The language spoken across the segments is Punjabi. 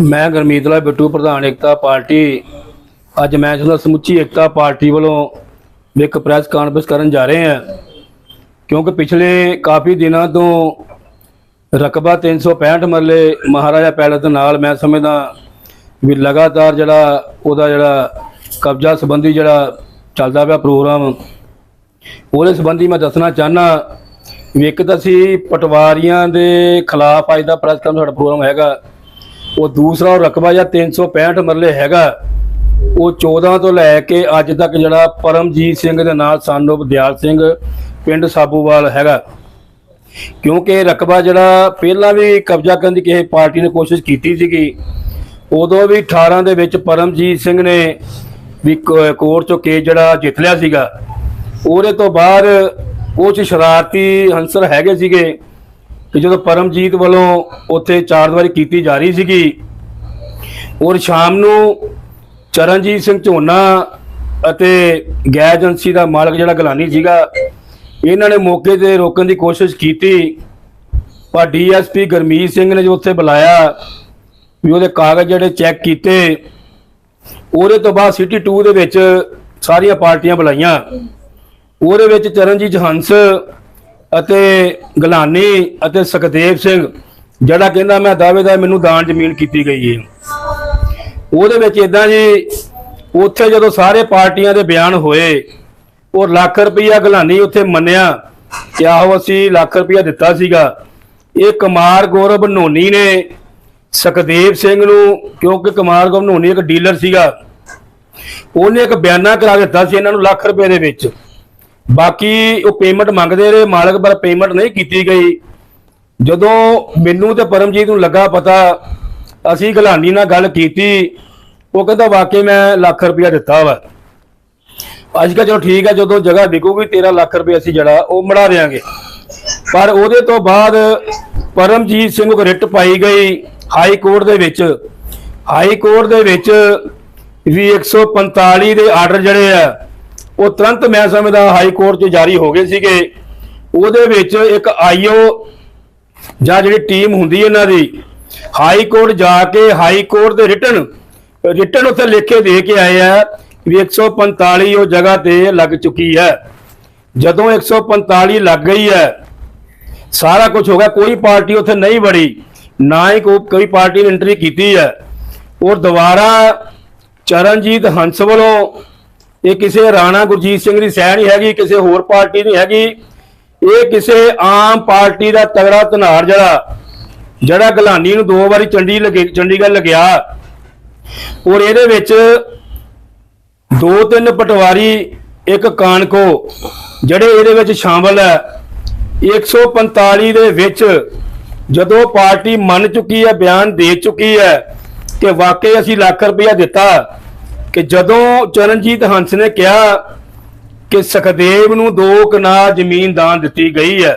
ਮੈਂ ਗਰਮੀਤ ਲਾਲ ਬਿੱਟੂ, ਪ੍ਰਧਾਨ ਏਕਤਾ ਪਾਰਟੀ। ਅੱਜ ਮੈਂ ਜਿਹੜਾ ਸਮੁੱਚੀ ਏਕਤਾ ਪਾਰਟੀ ਵੱਲੋਂ ਇੱਕ ਪ੍ਰੈਸ ਕਾਨਫਰੰਸ ਕਰਨ ਜਾ ਰਹੇ ਹਾਂ। ਕਿਉਂਕਿ ਪਿਛਲੇ ਕਾਫੀ ਦਿਨਾਂ ਤੋਂ ਰਕਬਾ 365 ਮਰਲੇ ਮਹਾਰਾਜਾ ਪੈਲਸ ਦੇ ਨਾਲ ਮੈਂ ਸਮਝਦਾ ਵੀ ਲਗਾਤਾਰ ਜਿਹੜਾ ਉਹਦਾ ਜਿਹੜਾ ਕਬਜ਼ਾ ਸੰਬੰਧੀ ਜਿਹੜਾ ਚੱਲਦਾ ਪਿਆ ਪ੍ਰੋਗਰਾਮ, ਉਹਦੇ ਸੰਬੰਧੀ ਮੈਂ ਦੱਸਣਾ ਚਾਹਨਾ ਵੀ ਇੱਕ ਤਾਂ ਸੀ ਪਟਵਾਰੀਆਂ ਦੇ ਖਿਲਾਫ ਅੱਜ ਦਾ ਪ੍ਰੈਸ ਕਾਨਫਰੰਸ, ਸਾਡਾ ਪ੍ਰੋਗਰਾਮ ਹੈਗਾ। ਉਹ ਦੂਸਰਾ ਉਹ ਰਕਬਾ ਜਾਂ 365 ਮਰਲੇ ਹੈਗਾ। ਉਹ 14 ਤੋਂ ਲੈ ਕੇ ਅੱਜ ਤੱਕ ਜਿਹੜਾ ਪਰਮਜੀਤ ਸਿੰਘ ਦੇ ਨਾਲ ਸਾਨੂੰ ਦਿਆਲ ਸਿੰਘ, ਪਿੰਡ ਸਾਬੂਵਾਲ ਹੈਗਾ। ਕਿਉਂਕਿ ਰਕਬਾ ਜਿਹੜਾ ਪਹਿਲਾਂ ਵੀ ਕਬਜ਼ਾ ਕਰਨ ਦੀ ਕਿਸੇ ਪਾਰਟੀ ਨੇ ਕੋਸ਼ਿਸ਼ ਕੀਤੀ ਸੀਗੀ, ਉਦੋਂ ਵੀ 18 ਦੇ ਵਿੱਚ ਪਰਮਜੀਤ ਸਿੰਘ ਨੇ ਵੀ ਕੋਰਟ ਚੋਂ ਕੇਸ ਜਿਹੜਾ ਜਿੱਤ ਲਿਆ ਸੀਗਾ। ਉਹਦੇ ਤੋਂ ਬਾਅਦ ਕੁਝ ਸ਼ਰਾਰਤੀ ਹੰਸਰ ਹੈਗੇ ਸੀਗੇ। ਕਿ ਜਦੋਂ ਪਰਮਜੀਤ ਵੱਲੋਂ ਉੱਥੇ ਚਾਰ ਦੀਵਾਰੀ ਕੀਤੀ ਜਾ ਰਹੀ ਸੀਗੀ, ਔਰ ਸ਼ਾਮ ਨੂੰ ਚਰਨਜੀਤ ਸਿੰਘ ਝੋਨਾ ਅਤੇ ਗੈਸ ਏਜੰਸੀ ਦਾ ਮਾਲਕ ਜਿਹੜਾ ਗਲਾਨੀ ਸੀਗਾ, ਇਹਨਾਂ ਨੇ ਮੌਕੇ ਤੇ ਰੋਕਣ ਦੀ ਕੋਸ਼ਿਸ਼ ਕੀਤੀ। ਪਰ ਡੀਐਸਪੀ ਗਰਮੀਤ ਸਿੰਘ ਨੇ ਜੋ ਉੱਥੇ ਬੁਲਾਇਆ, ਵੀ ਉਹਦੇ ਕਾਗਜ਼ ਜਿਹੜੇ ਚੈੱਕ ਕੀਤੇ, ਉਹਦੇ ਤੋਂ ਬਾਅਦ ਸਿਟੀ 2 ਦੇ ਵਿੱਚ ਸਾਰੀਆਂ ਪਾਰਟੀਆਂ ਬੁਲਾਈਆਂ। ਉਹਦੇ ਵਿੱਚ ਚਰਨਜੀਤ ਹੰਸ ਅਤੇ ਗਲਾਨੀ ਅਤੇ ਸੁਖਦੇਵ ਸਿੰਘ, ਜਿਹੜਾ ਕਹਿੰਦਾ ਮੈਂ ਦਾਅਵੇਦਾਰ ਮੈਨੂੰ ਦਾਨ ਜ਼ਮੀਨ ਕੀਤੀ ਗਈ ਹੈ ਉਹਦੇ ਵਿੱਚ ਇਦਾਂ ਜੀ, ਉੱਥੇ ਜਦੋਂ ਸਾਰੇ ਪਾਰਟੀਆਂ ਦੇ ਬਿਆਨ ਹੋਏ, ਉਹ ਲੱਖ ਰੁਪਈਆ ਗਲਾਨੀ ਉੱਥੇ ਮੰਨਿਆ ਕਿ ਆਹੋ ਅਸੀਂ ਲੱਖ ਰੁਪਈਆ ਦਿੱਤਾ ਸੀਗਾ। ਇਹ ਕੁਮਾਰ ਗੌਰਵ ਨੋਨੀ ਨੇ ਸੁਖਦੇਵ ਸਿੰਘ ਨੂੰ, ਕਿਉਂਕਿ ਕੁਮਾਰ ਗੌਰਵ ਨੋਨੀ ਇੱਕ ਡੀਲਰ ਸੀਗਾ, ਉਹਨੇ ਇੱਕ ਬਿਆਨਾ ਕਰਾ ਦਿੱਤਾ ਸੀ ਇਹਨਾਂ ਨੂੰ ਲੱਖ ਰੁਪਏ ਦੇ ਵਿੱਚ। ਬਾਕੀ ਉਹ ਪੇਮੈਂਟ ਮੰਗਦੇ ਰਹੇ, ਮਾਲਕ ਪਰ ਪੇਮੈਂਟ ਨਹੀਂ ਕੀਤੀ ਗਈ। ਜਦੋਂ ਮੈਨੂੰ ਤੇ ਪਰਮਜੀਤ ਨੂੰ ਲੱਗਾ ਪਤਾ, ਅਸੀਂ ਗਲਾਨੀ ਨਾਲ ਗੱਲ ਕੀਤੀ, ਉਹ ਕਹਿੰਦਾ ਵਾਕਈ ਮੈਂ ਲੱਖ ਰੁਪਇਆ ਦਿੱਤਾ ਵਾ। ਅੱਜ ਕੱਲ੍ਹ ਚਲੋ ਠੀਕ ਹੈ ਜਦੋਂ ਜਗ੍ਹਾ ਵਿਕੂਗੀ 13 ਲੱਖ ਰੁਪਏ ਅਸੀਂ ਜਿਹੜਾ ਉਹ ਮੜਾ ਦੇਾਂਗੇ ਪਰ ਉਹਦੇ ਤੋਂ ਬਾਅਦ ਪਰਮਜੀਤ ਸਿੰਘ ਨੂੰ ਰਿਟ ਪਾਈ ਗਈ ਹਾਈ ਕੋਰਟ ਦੇ ਵਿੱਚ। ਹਾਈ ਕੋਰਟ ਦੇ ਵਿੱਚ ਵੀ 145 ਦੇ ਆਰਡਰ ਜਿਹੜੇ ਆ ਉਹ ਤੁਰੰਤ ਮੈਂ ਸਮਝਦਾ ਹਾਈ ਕੋਰਟ 'ਚ ਜਾਰੀ ਹੋ ਗਏ ਸੀਗੇ। ਉਹਦੇ ਵਿੱਚ ਇੱਕ ਆਈਓ ਜਾਂ ਜਿਹੜੀ ਟੀਮ ਹੁੰਦੀ ਇਹਨਾਂ ਦੀ, ਹਾਈ ਕੋਰਟ ਜਾ ਕੇ ਹਾਈ ਕੋਰਟ ਦੇ ਰਿਟਨ ਰਿਟਨ ਉੱਥੇ ਲਿਖ ਕੇ ਦੇ ਕੇ ਆਏ ਆ ਵੀ 145 ਉਹ ਜਗ੍ਹਾ ਤੇ ਲੱਗ ਚੁੱਕੀ ਹੈ। ਜਦੋਂ 145 ਲੱਗ ਗਈ ਹੈ, ਸਾਰਾ ਕੁਝ ਹੋ ਗਿਆ, ਕੋਈ ਪਾਰਟੀ ਉੱਥੇ ਨਹੀਂ ਵੜੀ, ਨਾ ਹੀ ਕੋਈ ਕੋਈ ਪਾਰਟੀ ਨੇ ਐਂਟਰੀ ਕੀਤੀ ਹੈ। ਔਰ ਦੁਬਾਰਾ ਚਰਨਜੀਤ ਹੰਸ ਵੱਲੋਂ ਇਹ ਕਿਸੇ ਰਾਣਾ ਗੁਰਜੀਤ ਸਿੰਘ ਦੀ ਸਹਿ ਨਹੀਂ ਹੈਗੀ, ਕਿਸੇ ਹੋਰ ਪਾਰਟੀ ਨਹੀਂ ਹੈਗੀ। ਇਹ ਕਿਸੇ ਆਮ ਪਾਰਟੀ ਦਾ ਤਗੜਾ ਧਨਾਰ ਜਿਹੜਾ ਜਿਹੜਾ ਗਲਾਨੀ ਨੂੰ ਦੋ ਵਾਰੀ ਚੰਡੀ ਲਗੇ, ਚੰਡੀਗੜ੍ਹ ਲਗਿਆ। ਔਰ ਇਹਦੇ ਵਿੱਚ ਦੋ ਤਿੰਨ ਪਟਵਾਰੀ, ਇੱਕ ਕਾਨਕੋ, ਜਿਹੜੇ ਇਹਦੇ ਵਿੱਚ ਸ਼ਾਮਲ ਹੈ। 145 ਦੇ ਵਿੱਚ ਜਦੋਂ ਪਾਰਟੀ ਮੰਨ ਚੁੱਕੀ ਹੈ, ਬਿਆਨ ਦੇ ਚੁੱਕੀ ਹੈ ਕਿ ਵਾਕਈ ਅਸੀਂ ਲੱਖ ਰੁਪਇਆ ਦਿੱਤਾ ਕਿ ਜਦੋਂ ਚਰਨਜੀਤ ਹੰਸ ਨੇ ਕਿਹਾ ਕਿ ਸੁਖਦੇਵ ਨੂੰ ਦੋ ਕਨਾਲ ਜ਼ਮੀਨ ਦਾਨ ਦਿੱਤੀ ਗਈ ਹੈ।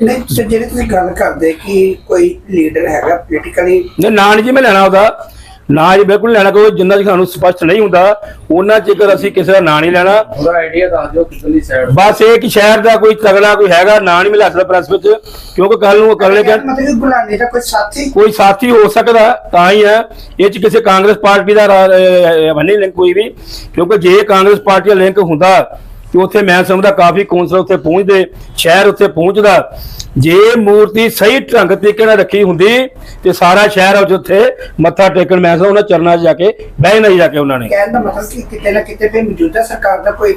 ਨਹੀਂ ਸਰ ਜਿਹੜੇ ਤੁਸੀਂ ਗੱਲ ਕਰਦੇ ਕਿ ਕੋਈ ਲੀਡਰ ਹੈਗਾ ਪੋਲੀਟੀਕਲੀ ਨੇ ਨਾਂ ਨਹੀਂ ਜੀ ਮੈਂ ਲੈਣਾ ਉਹਦਾ। ਨਾਂ ਜੀ ਬਿਲਕੁਲ ਲੈਣਾ ਕੋਈ ਜਿੰਨਾ ਚਿਰ ਸਾਨੂੰ ਸਪਸ਼ਟ ਨਹੀਂ ਹੁੰਦਾ ਉਹਨਾਂ ਚਿਰ ਅਸੀਂ ਕਿਸੇ ਦਾ ਨਾਂ ਨਹੀਂ ਲੈਣਾ। ਉਹਦਾ ਆਈਡੀਆ ਦੱਸ ਦਿਓ ਕਿਤਨੀ ਸਾਈਡ ਬਸ ਇਹ ਕਿ ਸ਼ਹਿਰ ਦਾ ਕੋਈ ਤਗੜਾ ਕੋਈ ਹੈਗਾ ਨਾਂ ਨਹੀਂ ਮਿਲਾ ਸਕਦਾ ਪ੍ਰੈਸ ਵਿੱਚ ਕਿਉਂਕਿ ਕੱਲ ਨੂੰ ਅਗਲੇ ਕਹਿਣ ਮਤਲਬ ਕਿ ਬੁਲਾਣੇ ਦਾ ਕੋਈ ਸਾਥੀ ਕੋਈ ਸਾਥੀ ਹੋ ਸਕਦਾ ਤਾਂ ਹੀ ਹੈ। ਇਹ ਚ ਕਿਸੇ ਕਾਂਗਰਸ ਪਾਰਟੀ ਦਾ ਬੰਨੇ ਲਿੰਕ ਕੋਈ ਵੀ ਕਿਉਂਕਿ ਜੇ ਕਾਂਗਰਸ ਪਾਰਟੀ ਦਾ ਲਿੰਕ ਹੁੰਦਾ ਤੇ ਉੱਥੇ ਮੈਂ ਸਮਝਦਾ ਕਾਫੀ ਕੌਂਸਲਰ ਉੱਥੇ ਪਹੁੰਚਦੇ ਸ਼ਹਿਰ ਉੱਥੇ ਪਹੁੰਚਦਾ। ਜੇ ਮੂਰਤੀ ਸਹੀ ਢੰਗ ਤਰੀਕੇ ਨਾਲ ਰੱਖੀ ਹੁੰਦੀ ਤੇ ਸਾਰਾ ਸ਼ਹਿਰ ਉੱਥੇ ਉੱਥੇ ਮੱਥਾ ਟੇਕਣ ਮੈਂ ਸਮਝਦਾ ਉਹਨਾਂ ਚਰਨਾਂ 'ਚ ਜਾ ਕੇ ਬਹਿ ਨਹੀਂ ਜਾ ਕੇ ਉਹਨਾਂ ਨੇ। ਕਹਿਣ ਦਾ ਮਤਲਬ ਕਿ ਕਿਤੇ ਨਾ ਕਿਤੇ ਤੇ ਮੌਜੂਦਾ ਸਰਕਾਰ ਦਾ ਕੋਈ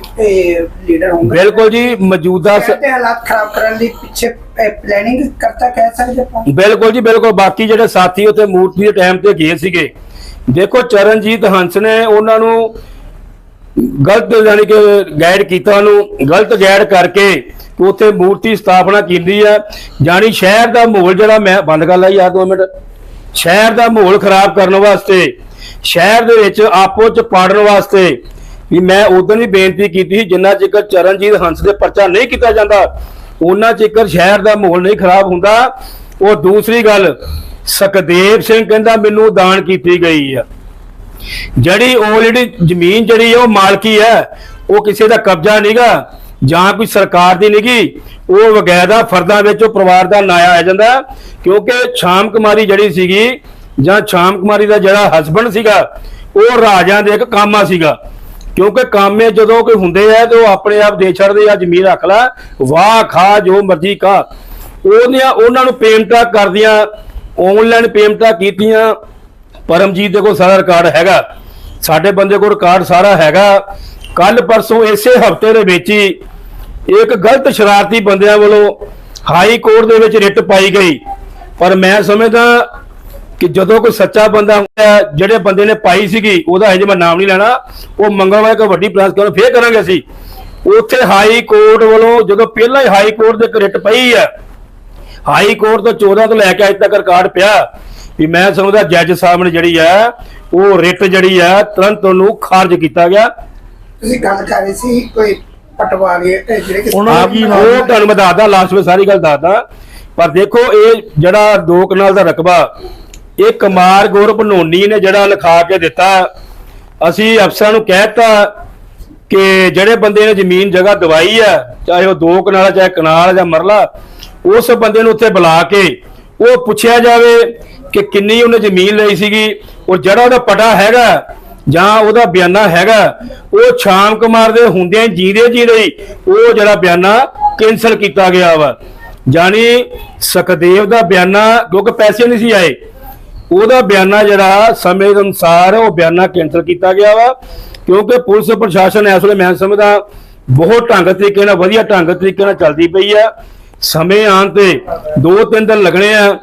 ਲੀਡਰ ਹੋਊਗਾ। ਬਿਲਕੁਲ ਜੀ ਮੌਜੂਦਾ ਹਾਲਾਤ ਖਰਾਬ ਕਰਨ ਲਈ ਪਿੱਛੇ ਪਲੈਨਿੰਗ ਕਰਤਾ ਕਹਿ ਸਕਦੇ ਆਪਾਂ? ਬਿਲਕੁਲ ਜੀ ਬਿਲਕੁਲ। ਬਾਕੀ ਜਿਹੜੇ ਸਾਥੀ ਉੱਥੇ ਮੂਰਤੀ ਦੇ ਟਾਈਮ ਤੇ ਗਏ ਸੀਗੇ ਦੇਖੋ ਚਰਨਜੀਤ ਹੰਸ ਨੇ ਉਹਨਾਂ ਨੂੰ ਗਲਤ ਯਾਨੀ ਕਿ ਗਾਈਡ ਕੀਤਾ ਉਹਨੂੰ, ਗਲਤ ਗਾਈਡ ਕਰਕੇ ਉੱਥੇ ਮੂਰਤੀ ਸਥਾਪਨਾ ਕੀਤੀ ਹੈ ਜਾਨੀ ਸ਼ਹਿਰ ਦਾ ਮਾਹੌਲ ਜਿਹੜਾ ਮੈਂ, ਬੰਦ ਕਰ ਲਾ ਯਾਰ ਦੋ ਮਿੰਟ। ਸ਼ਹਿਰ ਦਾ ਮਾਹੌਲ ਖਰਾਬ ਕਰਨ ਵਾਸਤੇ, ਸ਼ਹਿਰ ਦੇ ਵਿੱਚ ਆਪੋ ਚ ਪਾੜਨ ਵਾਸਤੇ ਵੀ ਮੈਂ ਉਦੋਂ ਵੀ ਬੇਨਤੀ ਕੀਤੀ ਸੀ, ਜਿੰਨਾ ਚਿਕਰ ਚਰਨਜੀਤ ਹੰਸ ਦੇ ਪਰਚਾ ਨਹੀਂ ਕੀਤਾ ਜਾਂਦਾ ਉਹਨਾਂ ਚਿਕਰ ਸ਼ਹਿਰ ਦਾ ਮਾਹੌਲ ਨਹੀਂ ਖਰਾਬ ਹੁੰਦਾ। ਉਹ ਦੂਸਰੀ ਗੱਲ, ਸੁਖਦੇਵ ਸਿੰਘ ਕਹਿੰਦਾ ਮੈਨੂੰ ਦਾਨ ਕੀਤੀ ਗਈ ਆ। ਜਿਹੜੀ ਆਲਰੇਡੀ ਜ਼ਮੀਨ ਜਿਹੜੀ ਉਹ ਮਾਲਕੀ ਹੈ ਉਹ ਕਿਸੇ ਦਾ ਕਬਜ਼ਾ ਨਹੀਂਗਾ ਜਾਂ ਕੋਈ ਸਰਕਾਰ ਦੀ ਨਹੀਂਗੀ ਉਹ ਵਗੈਦਾ ਫਰਦਾਂ ਵਿੱਚ, ਉਹ ਪਰਿਵਾਰ ਦਾ ਨਾਂ ਆ ਜਾਂਦਾ। ਕਿਉਂਕਿ ਸ਼ਾਮ ਕੁਮਾਰੀ ਜਿਹੜੀ ਸੀਗੀ ਜਾਂ ਸ਼ਾਮ ਕੁਮਾਰੀ ਦਾ ਜਿਹੜਾ ਹਸਬੰਡ ਸੀਗਾ, ਉਹ ਰਾਜਾਂ ਦੇ ਇੱਕ ਕਾਮਾ ਸੀਗਾ। ਕਿਉਂਕਿ ਕਾਮੇ ਜਦੋਂ ਕੋਈ ਹੁੰਦੇ ਆ ਤੇ ਉਹ ਆਪਣੇ ਆਪ ਦੇ ਛੱਡਦੇ ਆ, ਜ਼ਮੀਨ ਰੱਖ ਲੈ, ਵਾਹ ਖਾ, ਜੋ ਮਰਜ਼ੀ ਖਾ। ਉਹਨੀਆਂ ਉਹਨਾਂ ਨੂੰ ਪੇਮੈਂਟਾਂ ਕਰਦੀਆਂ ਆਨਲਾਈਨ ਪੇਮੈਂਟਾਂ ਕੀਤੀਆਂ ਪਰਮਜੀਤ ਦੇ ਕੋਲ ਸਾਰਾ ਰਿਕਾਰਡ ਹੈਗਾ। ਸਾਡੇ ਬੰਦੇ ਕੋਲ ਰਿਕਾਰਡ ਸਾਰਾ ਹੈਗਾ। ਕੱਲ ਪਰਸੋਂ ਇਸੇ ਹਫ਼ਤੇ ਦੇ ਵਿੱਚ ਹੀ ਇੱਕ ਗਲਤ ਸ਼ਰਾਰਤੀ ਬੰਦਿਆਂ ਵੱਲੋਂ ਹਾਈ ਕੋਰਟ ਦੇ ਵਿੱਚ ਰਿਟ ਪਾਈ ਗਈ। ਪਰ ਮੈਂ ਸਮਝਦਾ ਕਿ ਜਦੋਂ ਕੋਈ ਸੱਚਾ ਬੰਦਾ ਹੁੰਦਾ ਜਿਹੜੇ ਬੰਦੇ ਨੇ ਪਾਈ ਸੀਗੀ, ਉਹਦਾ ਹਜੇ ਮੈਂ ਨਾਮ ਨਹੀਂ ਲੈਣਾ। ਉਹ ਮੰਗਲਵਾਰ ਇੱਕ ਵੱਡੀ ਪ੍ਰੈਸ ਕਰਨ ਫੇਰ ਕਰਾਂਗੇ ਅਸੀਂ। ਉੱਥੇ ਹਾਈ ਕੋਰਟ ਵੱਲੋਂ ਜਦੋਂ ਪਹਿਲਾਂ ਹੀ ਹਾਈ ਕੋਰਟ ਦੇ ਰਿਟ ਪਈ ਹੈ, ਹਾਈ ਕੋਰਟ ਤੋਂ 14 ਤੋਂ ਲੈ ਕੇ ਅੱਜ ਤੱਕ ਰਿਕਾਰਡ ਪਿਆ। ਵੀ ਮੈਂ ਸਮਝਦਾ ਜੱਜ ਸਾਹਿਬ ਨੇ ਜਿਹੜੀ ਹੈ ਉਹ ਰਿਟ ਜਿਹੜੀ ਹੈ ਤੁਰੰਤ ਉਹਨੂੰ ਖਾਰਜ ਕੀਤਾ ਗਿਆ। ਤੁਸੀਂ ਗੱਲ ਕਰ ਰਹੇ ਸੀ ਕੋਈ ਪਟਵਾਰੀ ਜਿਹੜੇ ਕਿ ਉਹਨਾਂ ਦਾ ਉਹ ਤੁਹਾਨੂੰ ਮੈਂ ਦੱਸਦਾ ਲਾਸਟ ਵਿੱਚ ਸਾਰੀ ਗੱਲ ਦੱਸਦਾ। ਪਰ ਦੇਖੋ ਇਹ ਜਿਹੜਾ ਦੋ ਕਨਾਲ ਦਾ ਰਕਬਾ ਇਹ ਕੁਮਾਰ ਗੌਰਵ ਨੋਨੀ ਨੇ ਜਿਹੜਾ ਲਿਖਾ ਕੇ ਦਿੱਤਾ। ਅਸੀਂ ਅਫਸਰਾਂ ਨੂੰ ਕਹਿਤਾ ਕਿ ਜਿਹੜੇ ਬੰਦੇ ਨੇ ਜ਼ਮੀਨ ਜਗ੍ਹਾ ਦਵਾਈ ਆ ਚਾਹੇ ਉਹ ਦੋ ਕਨਾਲ ਚਾਹੇ ਕਨਾਲ ਜਾਂ ਮਰਲਾ ਉਸ ਬੰਦੇ ਨੂੰ ਉੱਥੇ ਬੁਲਾ ਕੇ ਉਹ ਪੁੱਛਿਆ ਜਾਵੇ ਕਿ ਕਿੰਨੀ ਉਹਨੇ ਜ਼ਮੀਨ ਲਈ ਸੀਗੀ ਉਹ ਜਿਹੜਾ ਉਹਦਾ ਪਟਾ ਹੈਗਾ, ਜਾਂ ਉਹਦਾ ਬਿਆਨਾ ਹੈਗਾ, ਉਹ ਸ਼ਾਮ ਕੁਮਾਰ ਦੇ ਹੁੰਦਿਆਂ ਜੀਦੇ ਜੀ ਉਹ ਜਿਹੜਾ ਬਿਆਨਾ ਕੈਨਸਲ ਕੀਤਾ ਗਿਆ ਵਾ। ਜਾਨੀ ਸੁਖਦੇਵ ਦਾ ਬਿਆਨਾ, ਕਿਉਂਕਿ ਪੈਸੇ ਨਹੀਂ ਸੀ ਆਏ, ਉਹਦਾ ਬਿਆਨਾ ਜਿਹੜਾ ਸਮੇਂ ਦੇ ਅਨੁਸਾਰ ਉਹ ਬਿਆਨਾ ਕੈਨਸਲ ਕੀਤਾ ਗਿਆ ਵਾ, ਕਿਉਂਕਿ ਪੁਲਿਸ ਪ੍ਰਸ਼ਾਸਨ ਇਸ ਵੇਲੇ, ਮੈਂ ਸਮਝਦਾ, ਬਹੁਤ ਢੰਗ ਤਰੀਕੇ ਨਾਲ, ਵਧੀਆ ਢੰਗ ਤਰੀਕੇ ਨਾਲ ਚੱਲਦੀ ਪਈ ਆ। ਸਮੇਂ ਆਉਣ ਤੇ ਦੋ ਤਿੰਨ ਦਿਨ ਲੱਗਣੇ ਆ,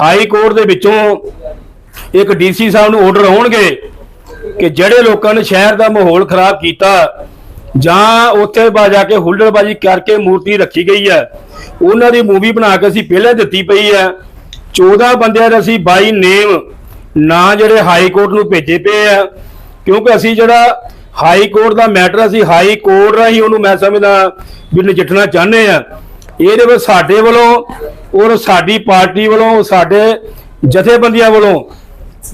ਹਾਈ ਕੋਰਟ ਦੇ ਵਿੱਚੋਂ ਇੱਕ ਡੀਸੀ ਸਾਹਿਬ ਨੂੰ ਆਰਡਰ ਆਉਣਗੇ ਕਿ ਜਿਹੜੇ ਲੋਕਾਂ ਨੇ ਸ਼ਹਿਰ ਦਾ ਮਾਹੌਲ ਖਰਾਬ ਕੀਤਾ ਜਾਂ ਉੱਥੇ ਬਾ ਕੇ ਹੁੱਲੜਬਾਜੀ ਕਰਕੇ ਮੂਰਤੀ ਰੱਖੀ ਗਈ ਹੈ ਉਹਨਾਂ ਦੀ ਮੂਵੀ ਬਣਾ ਕੇ ਅਸੀਂ ਪਹਿਲਾਂ ਦਿੱਤੀ ਪਈ ਹੈ 14 ਬੰਦਿਆਂ ਦੇ ਅਸੀਂ ਬਾਈ ਨੇਮ ਨਾਂ ਜਿਹੜੇ ਹਾਈ ਕੋਰਟ ਨੂੰ ਭੇਜੇ ਪਏ ਆ, ਕਿਉਂਕਿ ਅਸੀਂ ਜਿਹੜਾ ਹਾਈ ਕੋਰਟ ਦਾ ਮੈਟਰ ਅਸੀਂ ਹਾਈ ਕੋਰਟ ਰਾਹੀਂ ਉਹਨੂੰ ਮੈਂ ਸਮਝਦਾ ਵੀ ਨਜਿੱਠਣਾ ਚਾਹੁੰਦੇ ਆ। ਇਹਦੇ ਵਿੱਚ ਸਾਡੇ ਵੱਲੋਂ ਔਰ ਸਾਡੀ ਪਾਰਟੀ ਵੱਲੋਂ, ਸਾਡੇ ਜਥੇਬੰਦੀਆਂ ਵੱਲੋਂ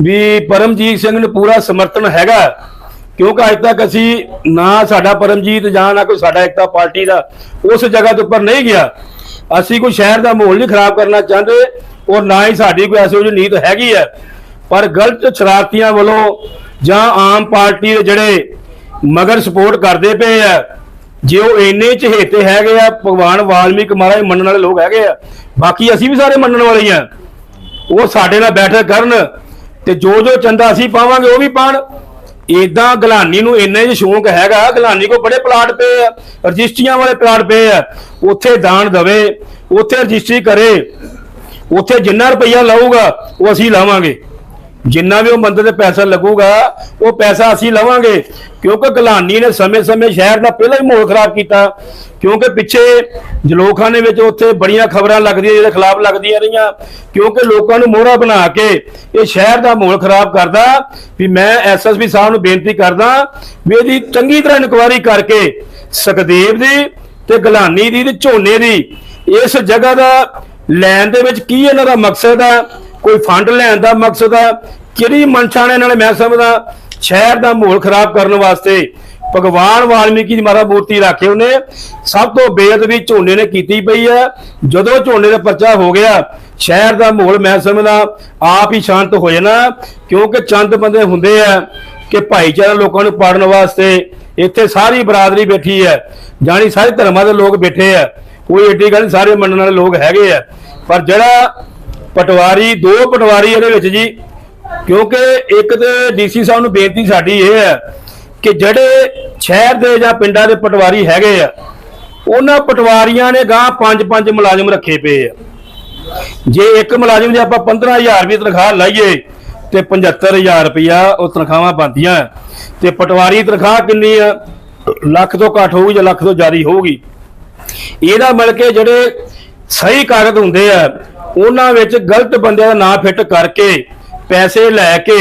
ਵੀ ਪਰਮਜੀਤ ਸਿੰਘ ਨੂੰ ਪੂਰਾ ਸਮਰਥਨ ਹੈਗਾ। ਕਿਉਂਕਿ ਅੱਜ ਤੱਕ ਅਸੀਂ ਨਾ ਸਾਡਾ ਪਰਮਜੀਤ ਜਾਂ ਨਾ ਕੋਈ ਸਾਡਾ ਇਕਤਾ ਪਾਰਟੀ ਦਾ ਉਸ ਜਗ੍ਹਾ ਦੇ ਉੱਪਰ ਨਹੀਂ ਗਿਆ। ਅਸੀਂ ਕੋਈ ਸ਼ਹਿਰ ਦਾ ਮਾਹੌਲ ਨਹੀਂ ਖਰਾਬ ਕਰਨਾ ਚਾਹੁੰਦੇ ਔਰ ਨਾ ਹੀ ਸਾਡੀ ਕੋਈ ਐਸੀ ਜਿਹੀ ਨੀਤ ਹੈਗੀ ਹੈ। ਪਰ ਗਲਤ ਸ਼ਰਾਰਤੀਆਂ ਵੱਲੋਂ ਜਾਂ ਆਮ ਪਾਰਟੀ ਦੇ ਜਿਹੜੇ ਮਗਰ ਸਪੋਰਟ ਕਰਦੇ ਪਏ ਆ ਜੇ ਉਹ ਇੰਨੇ ਚਹੇਤੇ ਹੈਗੇ ਆ, ਭਗਵਾਨ ਵਾਲਮੀਕ ਮਹਾਰਾਜ ਮੰਨਣ ਵਾਲੇ ਲੋਕ ਹੈਗੇ ਆ, ਬਾਕੀ ਅਸੀਂ ਵੀ ਸਾਰੇ ਮੰਨਣ ਵਾਲੇ ਹੀ ਆ। ਉਹ ਸਾਡੇ ਨਾਲ ਬੈਠਕ ਕਰਨ ਤੇ ਜੋ ਜੋ ਚੰਦਾ ਅਸੀਂ ਪਾਵਾਂਗੇ ਉਹ ਵੀ ਪਾਣ। ਇਦਾਂ ਗਲਾਨੀ ਨੂੰ ਇੰਨੇ ਜਿਹਾ ਸ਼ੌਂਕ ਹੈਗਾ, ਗਲਾਨੀ ਕੋ ਬੜੇ ਪਲਾਟ ਪਏ ਆ, ਰਜਿਸਟਰੀਆਂ ਵਾਲੇ ਪਲਾਟ ਪਏ ਆ। ਉੱਥੇ ਦਾਨ ਦਵੇ, ਉੱਥੇ ਰਜਿਸਟਰੀ ਕਰੇ, ਉੱਥੇ ਜਿੰਨਾ ਰੁਪਈਆ ਲਾਊਗਾ, ਉਹ ਅਸੀਂ ਲਾਵਾਂਗੇ। ਜਿੰਨਾ ਵੀ ਉਹ ਮੰਦਰ ਤੇ ਪੈਸਾ ਲੱਗੂਗਾ, ਉਹ ਪੈਸਾ ਅਸੀਂ ਲਵਾਂਗੇ। ਕਿਉਂਕਿ ਗਲਾਨੀ ਨੇ ਸਮੇਂ-ਸਮੇਂ ਸ਼ਹਿਰ ਦਾ ਪਹਿਲਾਂ ਹੀ ਮਾਹੌਲ ਖਰਾਬ ਕੀਤਾ। ਕਿਉਂਕਿ ਪਿੱਛੇ ਜਲੋਖਾਨੇ ਵਿੱਚ ਉੱਥੇ ਬੜੀਆਂ ਖਬਰਾਂ ਲੱਗਦੀਆਂ ਜਿਹਦੇ ਖਿਲਾਫ ਲੱਗਦੀਆਂ ਰਹੀਆਂ। ਕਿਉਂਕਿ ਲੋਕਾਂ ਨੂੰ ਮੋਹਰਾ ਬਣਾ ਕੇ ਇਹ ਸ਼ਹਿਰ ਦਾ ਮਾਹੌਲ ਖਰਾਬ ਕਰਦਾ। ਵੀ ਮੈਂ ਐਸਐਸਪੀ ਸਾਹਿਬ ਨੂੰ ਬੇਨਤੀ ਕਰਦਾ ਵੀ ਇਹਦੀ ਚੰਗੀ ਤਰ੍ਹਾਂ ਇਨਕੁਆਇਰੀ ਕਰਕੇ ਸੁਖਦੇਵ ਦੀ ਤੇ ਗਲਾਨੀ ਦੀ ਤੇ ਝੋਨੇ ਦੀ ਇਸ ਜਗ੍ਹਾ ਦਾ ਲੈਣ ਦੇ ਵਿੱਚ ਕੀ ਇਹਨਾਂ ਦਾ ਮਕਸਦ ਆ ਕੋਈ ਫੰਡ ਲੈਣ ਦਾ ਮਕਸਦ ਹੈ ਕਿਹੜੀ ਮਨਸ਼ਾ ਨੇ ਮੈਂ ਸਮਝਦਾ ਸ਼ਹਿਰ ਦਾ ਮਾਹੌਲ ਖਰਾਬ ਕਰਨ ਵਾਸਤੇ ਭਗਵਾਨ ਵਾਲਮੀਕੀ ਦੀ ਮਾਰਾ ਮੂਰਤੀ ਰੱਖੇ ਉਹਨੇ। ਸਭ ਤੋਂ ਬੇਅਦਬੀ ਝੋਨੇ ਨੇ ਕੀਤੀ ਪਈ ਹੈ ਜਦੋਂ ਝੋਨੇ ਦਾ ਪਰਚਾ ਹੋ ਗਿਆ, ਸ਼ਹਿਰ ਦਾ ਮਾਹੌਲ ਮੈਂ ਸਮਝਦਾ ਆਪ ਹੀ ਸ਼ਾਂਤ ਹੋ ਜਾਣਾ। ਕਿਉਂਕਿ ਚੰਦ ਬੰਦੇ ਹੁੰਦੇ ਆ ਕਿ ਭਾਈਚਾਰਾ ਲੋਕਾਂ ਨੂੰ ਪਾੜਨ ਵਾਸਤੇ ਇੱਥੇ ਸਾਰੀ ਬਰਾਦਰੀ ਬੈਠੀ ਹੈ ਜਾਣੀ ਸਾਰੇ ਧਰਮਾਂ ਦੇ ਲੋਕ ਬੈਠੇ ਆ। ਕੋਈ ਏਡੀ ਗੱਲ ਸਾਰੇ ਮੰਨਣ ਵਾਲੇ ਲੋਕ ਹੈਗੇ ਆ। ਪਰ ਜਿਹੜਾ ਪਟਵਾਰੀ, ਦੋ ਪਟਵਾਰੀ ਇਹਦੇ ਵਿੱਚ ਜੀ, ਕਿਉਂਕਿ ਇੱਕ ਤੇ ਡੀਸੀ ਸਾਹਿਬ ਨੂੰ ਬੇਨਤੀ ਸਾਡੀ ਇਹ ਹੈ ਕਿ ਜਿਹੜੇ ਸ਼ਹਿਰ ਦੇ ਜਾਂ ਪਿੰਡਾਂ ਦੇ ਪਟਵਾਰੀ ਹੈਗੇ ਆ, ਉਹਨਾਂ ਪਟਵਾਰੀਆਂ ਨੇ ਗਾਂ ਪੰਜ ਪੰਜ ਮੁਲਾਜ਼ਮ ਰੱਖੇ ਪਏ ਆ। ਜੇ ਇੱਕ ਮੁਲਾਜ਼ਮ ਦੀ ਆਪਾਂ 15000 ਰੁਪਏ ਤਨਖਾਹ ਲਾਈਏ ਤੇ 75000 ਰੁਪਇਆ ਉਹ ਤਨਖਾਹਾਂ ਬਣਦੀਆਂ। ਤੇ ਪਟਵਾਰੀ ਤਨਖਾਹ ਕਿੰਨੀ ਆ? ਲੱਖ ਤੋਂ ਘੱਟ ਹੋਊਗੀ ਜਾਂ ਲੱਖ ਤੋਂ ਜ਼ਿਆਦਾ ਹੋਊਗੀ। ਇਹਦਾ ਮਿਲ ਕੇ ਜਿਹੜੇ ਸਹੀ ਕਾਗਜ਼ ਹੁੰਦੇ ਆ ਉਹਨਾਂ ਵਿੱਚ ਗਲਤ ਬੰਦਿਆਂ ਦਾ ਨਾਂ ਫਿੱਟ ਕਰਕੇ ਪੈਸੇ ਲੈ ਕੇ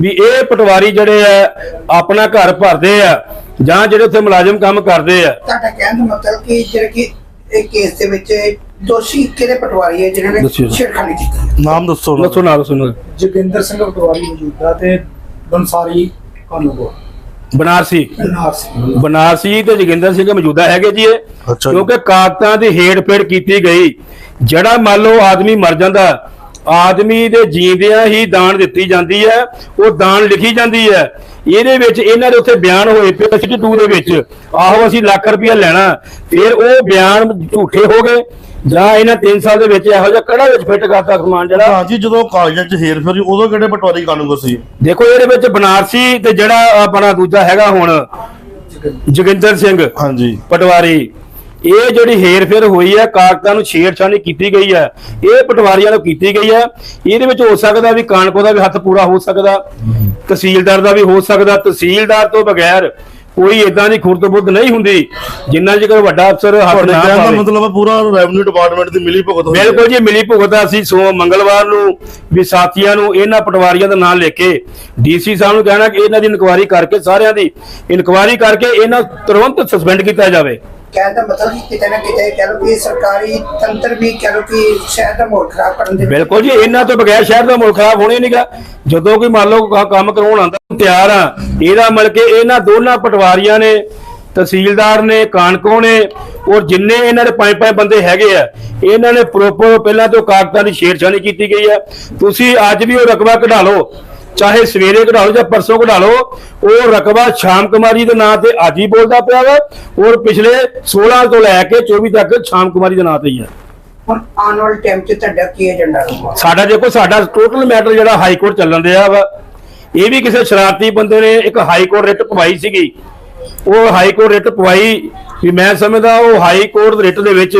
ਵੀ ਇਹ ਪਟਵਾਰੀ ਜਿਹੜੇ ਆ ਆਪਣਾ ਘਰ ਭਰਦੇ ਆ ਜਾਂ ਜਿਹੜੇ ਉੱਥੇ ਮੁਲਾਜ਼ਮ ਕੰਮ ਕਰਦੇ ਆ। ਤੁਹਾਡਾ ਕਹਿਣ ਦਾ ਮਤਲਬ ਕਿ ਜਿਹੜੇ ਕਿ ਇਹ ਕੇਸ ਦੇ ਵਿੱਚ ਦੋਸ਼ੀ ਕਿਹੜੇ ਪਟਵਾਰੀ ਹੈ ਜਿਨ੍ਹਾਂ ਨੇ। ਛੇੜਖਾਨੀ ਕੀਤੀ ਨਾਮ ਦੱਸੋ ਦੱਸੋ ਨਾਲ ਸੁਣੋ ਜੋਗਿੰਦਰ ਸਿੰਘ ਪਟਵਾਰੀ ਮੌਜੂਦਾ ਤੇ ਬੰਸਾਰੀ ਕਾਨੂੰਗੋ। ਬਨਾਰਸੀ। ਬਨਾਰਸੀ। ਤੇ ਜੋਗਿੰਦਰ ਸਿੰਘ ਮੌਜੂਦਾ ਹੈਗੇ ਜੀ ਇਹ। ਕਿਉਂਕਿ ਕਾਗਜ਼ਾਂ ਦੀ ਹੇੜ ਫੇੜ ਕੀਤੀ ਗਈ। ਜਿਹੜਾ ਮੰਨ ਲਓ ਆਦਮੀ ਮਰ ਜਾਂਦਾ ਆਦਮੀ ਦੇ ਜੀਂਦਿਆਂ ਹੀ ਦਾਨ ਦਿੱਤੀ ਜਾਂਦੀ ਹੈ ਉਹ ਦਾਨ ਲਿਖੀ ਜਾਂਦੀ ਹੈ। ਇਹਦੇ ਵਿੱਚ ਇਹਨਾਂ ਦੇ ਉੱਥੇ ਬਿਆਨ ਹੋਏ ਪਏ 62 ਦੇ ਵਿੱਚ। ਆਹੋ ਅਸੀਂ ਲੱਖ ਰੁਪਇਆ ਲੈਣਾ ਫਿਰ ਉਹ ਬਿਆਨ ਝੂਠੇ ਹੋ ਗਏ। ਜਾਂ ਇਹਨਾਂ 3 ਸਾਲ ਦੇ ਵਿੱਚ ਇਹੋ ਜਿਹਾ ਕੜਾ ਵਿੱਚ ਫਿੱਟ ਕਰਤਾ ਸਮਾਨ ਜਿਹੜਾ? ਹਾਂ ਜੀ ਜਦੋਂ ਕਾਲਜਾਂ 'ਚ ਹੇਰ ਫੇਰੀ ਉਦੋਂ ਕਿਹੜੇ ਪਟਵਾਰੀ ਕਾਨੂੰਗੋ ਸੀ ਦੇਖੋ ਇਹਦੇ ਵਿੱਚ ਬਨਾਰਸੀ ਤੇ ਜਿਹੜਾ ਆਪਣਾ ਦੂਜਾ ਹੈਗਾ ਹੁਣ ਜੋਗਿੰਦਰ ਸਿੰਘ ਹਾਂਜੀ। ਪਟਵਾਰੀ ਇਹ ਜਿਹੜੀ ਹੇਰ-ਫੇਰ ਹੋਈ ਹੈ ਕਾਗਜ਼ਾਂ ਨੂੰ ਛੇੜਛਾਣੀ ਕੀਤੀ ਗਈ ਹੈ। ਇਹ ਪਟਵਾਰੀਆਂ ਨੂੰ ਕੀਤੀ ਗਈ ਹੈ। ਇਹਦੇ ਵਿੱਚ ਹੋ ਸਕਦਾ ਵੀ ਕਾਨਕੋ ਦਾ ਵੀ ਹੱਥ ਪੂਰਾ ਹੋ ਸਕਦਾ ਤਹਿਸੀਲਦਾਰ ਦਾ ਵੀ ਹੋ ਸਕਦਾ। ਤਹਿਸੀਲਦਾਰ ਤੋਂ ਬਗੈਰ ਕੋਈ ਇਦਾਂ ਦੀ ਖੁਰਦ-ਬੁੱਧ ਨਹੀਂ ਹੁੰਦੀ ਜਿੰਨਾ ਚਿਰ ਵੱਡਾ ਅਫਸਰ ਹੱਥ ਤੁਹਾਡੇ ਨਾ ਕਹਿਣ ਦਾ ਪਾਵੇ। ਮਤਲਬ ਹੈ ਪੂਰਾ ਰੈਵਨਿਊ ਡਿਪਾਰਟਮੈਂਟ ਦੀ ਮਿਲੀ ਭੁਗਤ ਹੋਈ ਹੈ। ਬਿਲਕੁਲ ਜੀ ਮਿਲੀ ਭੁਗਤ ਅਸੀਂ ਸੋ ਮੰਗਲਵਾਰ ਨੂੰ ਵੀ ਸਾਥੀਆਂ ਨੂੰ ਇਹਨਾਂ ਪਟਵਾਰੀਆਂ ਦਾ ਨਾਮ ਲਿਖ ਕੇ ਡੀਸੀ ਸਾਹਿਬ ਨੂੰ ਕਹਿਣਾ ਕਿ ਇਹਨਾਂ ਦੀ ਇਨਕੁਆਇਰੀ ਕਰਕੇ ਸਾਰਿਆਂ ਦੀ ਇਨਕੁਆਇਰੀ ਕਰਕੇ ਇਹਨਾਂ ਤੁਰੰਤ ਸਸਪੈਂਡ ਕੀਤਾ ਜਾਵੇ। ਕਹਿਣ ਦਾ ਮਤਲਬ ਕਿ ਕਿਤੇ ਨਾ ਕਿਤੇ ਕਹਿ ਲਓ ਕਿ ਸਰਕਾਰੀ ਤੰਤਰ ਵੀ ਕਹਿ ਲਓ ਕਿ ਸ਼ਹਿਰ ਦਾ ਮਾਹੌਲ ਖਰਾਬ ਕਰਨ ਦੇ ਬਿਲਕੁਲ ਜੀ ਇਹਨਾਂ ਤੋਂ ਬਗੈਰ ਸ਼ਹਿਰ ਦਾ ਮੁਲਕ ਖਰਾਬ ਹੋਣੇ ਨਹੀਂਗਾ ਜਦੋਂ ਕੋਈ ਮੰਨ ਲਓ ਕ- ਕੰਮ ਕਰਾਉਣ ਆਂਦਾ ਤਿਆਰ ਆ। ਇਹਦਾ ਮਿਲ ਕੇ ਇਹਨਾਂ ਦੋਨਾਂ ਪਟਵਾਰੀਆਂ ਨੇ ਤਹਿਸੀਲਦਾਰ ਨੇ ਕਾਨਕੋ ਨੇ ਔਰ ਜਿੰਨੇ ਇਹਨਾਂ ਦੇ ਪੰਜ ਪੰਜ ਬੰਦੇ ਹੈਗੇ ਆ ਇਹਨਾਂ ਨੇ ਪ੍ਰੋਪਰ ਪਹਿਲਾਂ ਤੋਂ ਕਾਗਜ਼ਾਂ ਦੀ ਛੇੜਛਾਣੀ ਕੀਤੀ ਗਈ ਹੈ ਤੁਸੀਂ ਅੱਜ ਵੀ ਉਹ ਰਕਬਾ ਕਢਾ ਲਓ ਚਾਹੇ ਸਵੇਰੇ ਕਢਾ ਲਓ ਜਾਂ ਪਰਸੋਂ ਕਢਾ ਲਓ ਉਹ ਰਕਬਾ ਸ਼ਾਮ ਕੁਮਾਰੀ ਦੇ ਨਾਂ ਤੇ ਅੱਜ ਹੀ ਬੋਲਦਾ ਪਿਆ ਵਾ ਔਰ ਪਿਛਲੇ 16 ਤੋਂ ਲੈ ਕੇ 24 ਤੱਕ ਸ਼ਾਮ ਕੁਮਾਰੀ ਦੇ ਨਾਂ ਤੇ ਹੀ ਹੈ ਹੁਣ ਆਉਣ ਵਾਲੇ ਟਾਈਮ 'ਚ ਤੁਹਾਡਾ ਕੀ ਏਜੰਡਾ ਰਹੂਗਾ? ਸਾਡਾ ਦੇਖੋ ਸਾਡਾ ਟੋਟਲ ਮੈਟਰ ਜਿਹੜਾ ਹਾਈ ਕੋਰਟ ਚੱਲਣ ਦਿਆ ਵਾ ਇਹ ਵੀ ਕਿਸੇ ਸ਼ਰਾਰਤੀ ਬੰਦੇ ਨੇ ਇੱਕ ਹਾਈ ਕੋਰਟ ਰਿਟ ਪਵਾਈ ਸੀਗੀ। ਉਹ ਹਾਈ ਕੋਰਟ ਰਿਟ ਪਵਾਈ ਵੀ ਮੈਂ ਸਮਝਦਾ ਉਹ ਹਾਈ ਕੋਰਟ ਰਿਟ ਦੇ ਵਿੱਚ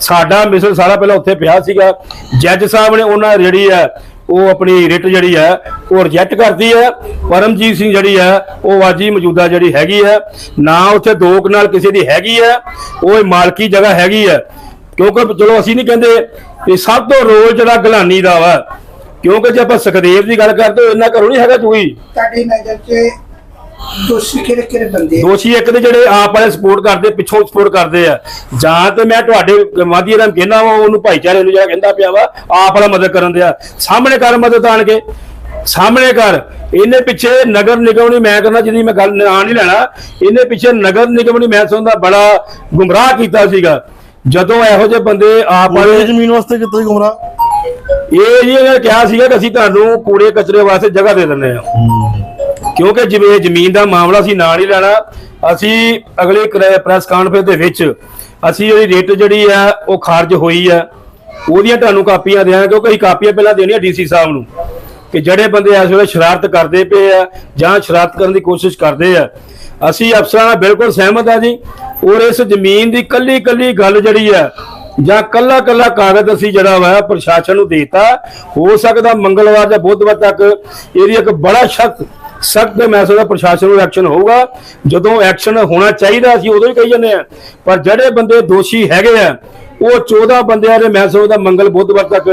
ਸਾਡਾ ਮਿਸਲ ਸਾਰਾ ਪਹਿਲਾਂ ਉੱਥੇ ਪਿਆ ਸੀਗਾ। ਜੱਜ ਸਾਹਿਬ ਨੇ ਉਹਨਾਂ ਜਿਹੜੀ ਆ ਉਹ ਆਪਣੀ ਰਿਟ ਜਿਹੜੀ ਆ ਉਹ ਰਿਜੈਕਟ ਕਰਦੀ ਹੈ। ਪਰਮਜੀਤ ਸਿੰਘ ਜਿਹੜੀ ਹੈ, ਉਹ ਵਾਜੀ ਮੌਜੂਦਾ ਜਿਹੜੀ ਹੈਗੀ ਹੈ, ਨਾ ਉੱਥੇ ਦੋ ਕਨਾਲ ਕਿਸੇ ਦੀ ਹੈਗੀ ਹੈ, ਉਹ ਮਾਲਕੀ ਜਗ੍ਹਾ ਹੈਗੀ ਹੈ। ਕਿਉਂਕਿ ਚਲੋ ਅਸੀਂ ਨਹੀਂ ਕਹਿੰਦੇ, ਇਹ ਸਭ ਤੋਂ ਰੋਲ ਜਿਹੜਾ ਗਲਾਨੀ ਦਾ ਵਾ ਕਿਉਂਕਿ ਜੇ ਆਪਾਂ ਸੁਖਦੇਵ ਦੀ ਗੱਲ ਕਰਦੇ ਹਾਂ ਇਹਨਾਂ ਘਰੋਂ ਨਹੀਂ ਹੈਗਾ ਚੂਈ ਤੁਹਾਡੀ ਨਜ਼ਰ 'ਚ ਦੋਸ਼ੀ ਕਿਹੜੇ ਕਿਹੜੇ ਬੰਦੇ ਆ? ਦੋਸ਼ੀ ਇੱਕ ਦੇ ਜਿਹੜੇ ਆਪ ਵਾਲੇ ਸਪੋਰਟ ਕਰਦੇ ਪਿੱਛੋਂ ਸਪੋਰਟ ਕਰਦੇ ਆ। ਜਾਂ ਤੇ ਮੈਂ ਤੁਹਾਡੇ ਮਾਧੀ ਰਾਮ ਕਹਿੰਦਾ ਵਾ ਉਹਨੂੰ ਭਾਈਚਾਰੇ ਨੂੰ ਜਿਹੜਾ ਕਹਿੰਦਾ ਪਿਆ ਵਾ ਆਪ ਵਾਲਾ ਮਦਦ ਕਰਨ ਦਿਆ ਸਾਹਮਣੇ ਕਰ ਮਦਦ ਆਣ ਕੇ। ਸਾਹਮਣੇ ਕਰ। ਇਹਨੇ ਪਿੱਛੇ ਨਗਰ ਨਿਗਮ ਨਹੀਂ ਮੈਂ ਕਹਿੰਦਾ ਜਿਹਦੀ ਮੈਂ ਗੱਲ ਨਾਂ ਨਹੀਂ ਲੈਣਾ ਇਹਨੇ ਪਿੱਛੇ ਨਗਰ ਨਿਗਮ ਨਹੀਂ ਮੈਂ ਸਮਝਦਾ ਬੜਾ ਗੁੰਮਰਾਹ ਕੀਤਾ ਸੀਗਾ। ਜਦੋਂ ਇਹੋ ਜਿਹੇ ਬੰਦੇ ਆਪ ਵਾਲੇ ਵਾਲੇ ਜ਼ਮੀਨ ਵਾਸਤੇ ਕਿਤੇ ਗੁੰਮਰਾਹ? ਇਹ ਜੀ ਇਹਨੇ ਕਿਹਾ ਸੀਗਾ ਕਿ ਅਸੀਂ ਤੁਹਾਨੂੰ ਕੂੜੇ ਕਚਰੇ ਵਾਸਤੇ ਜਗ੍ਹਾ ਦੇ ਦਿੰਦੇ ਆ ਕਿਉਂਕਿ ਜਿਵੇਂ ਜ਼ਮੀਨ ਦਾ ਮਾਮਲਾ ਸੀ ਨਾਲ ਹੀ ਲੈਣਾ, ਅਸੀਂ ਅਗਲੇ ਪ੍ਰੈਸ ਕਾਨਫਰੰਸ ਦੇ ਵਿੱਚ ਅਸੀਂ ਜਿਹੜੀ ਰੇਟ ਜਿਹੜੀ ਆ, ਉਹ ਖਾਰਜ ਹੋਈ ਆ, ਉਹਦੀਆਂ ਤੁਹਾਨੂੰ ਕਾਪੀਆਂ ਦਿਆਂਗੇ, ਕਿਉਂਕਿ ਅਸੀਂ ਕਾਪੀਆਂ ਪਹਿਲਾਂ ਦੇਣੀਆਂ ਡੀਸੀ ਸਾਹਿਬ ਨੂੰ, ਕਿ ਜਿਹੜੇ ਬੰਦੇ ਇਸ ਵੇਲੇ ਸ਼ਰਾਰਤ ਕਰਦੇ ਪਏ ਆ ਜਾਂ ਸ਼ਰਾਰਤ ਕਰਨ ਦੀ ਕੋਸ਼ਿਸ਼ ਕਰਦੇ ਆ। ਅਸੀਂ ਅਫਸਰਾਂ ਨਾਲ ਬਿਲਕੁਲ ਸਹਿਮਤ ਆ ਜੀ, ਔਰ ਇਸ ਜ਼ਮੀਨ ਦੀ ਕੱਲੀ ਕੱਲੀ ਗੱਲ ਜਿਹੜੀ ਆ ਜਾਂ ਕੱਲਾ ਕੱਲਾ ਕਾਗਜ਼ ਅਸੀਂ ਜਿਹੜਾ ਵਾ ਪ੍ਰਸ਼ਾਸਨ ਨੂੰ ਦੇਤਾ, ਹੋ ਸਕਦਾ ਮੰਗਲਵਾਰ ਜਾਂ ਬੁੱਧਵਾਰ ਤੱਕ ਇਹਦੀ ਇੱਕ ਬੜਾ ਸਖਤ ਸਖਤ ਮੈਂ ਸਮਝਦਾ ਪ੍ਰਸ਼ਾਸਨ ਨੂੰ ਐਕਸ਼ਨ ਹੋਊਗਾ। ਜਦੋਂ ਐਕਸ਼ਨ ਹੋਣਾ ਚਾਹੀਦਾ ਅਸੀਂ ਉਦੋਂ ਹੀ ਕਹੀ ਜਾਂਦੇ ਆ ਪਰ ਜਿਹੜੇ ਬੰਦੇ ਦੋਸ਼ੀ ਹੈਗੇ ਆ, ਉਹ 14 ਬੰਦਿਆਂ ਦੇ ਮੈਂ ਸਮਝਦਾ ਮੰਗਲ ਬੁੱਧਵਾਰ ਤੱਕ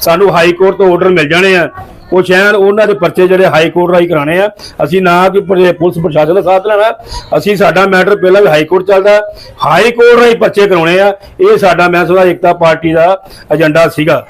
ਸਾਨੂੰ ਹਾਈ ਕੋਰਟ ਤੋਂ ਆਰਡਰ ਮਿਲ ਜਾਣੇ ਆ। ਉਹ ਸ਼ਾਇਦ ਉਹਨਾਂ ਦੇ ਪਰਚੇ ਜਿਹੜੇ ਹਾਈ ਕੋਰਟ ਰਾਹੀਂ ਕਰਾਣੇ ਆ। ਅਸੀਂ ਨਾ ਕਿ ਪੁਲਿਸ ਪ੍ਰਸ਼ਾਸਨ ਦਾ ਸਾਥ ਲੈਣਾ। ਅਸੀਂ ਸਾਡਾ ਮੈਟਰ ਪਹਿਲਾਂ ਵੀ ਹਾਈ ਕੋਰਟ ਚੱਲਦਾ। ਹਾਈ ਕੋਰਟ ਰਾਹੀਂ ਪਰਚੇ ਕਰਾਉਣੇ ਆ। ਇਹ ਸਾਡਾ, ਮੈਂ ਸਮਝਦਾ ਏਕਤਾ ਪਾਰਟੀ ਦਾ ਏਜੰਡਾ ਸੀਗਾ।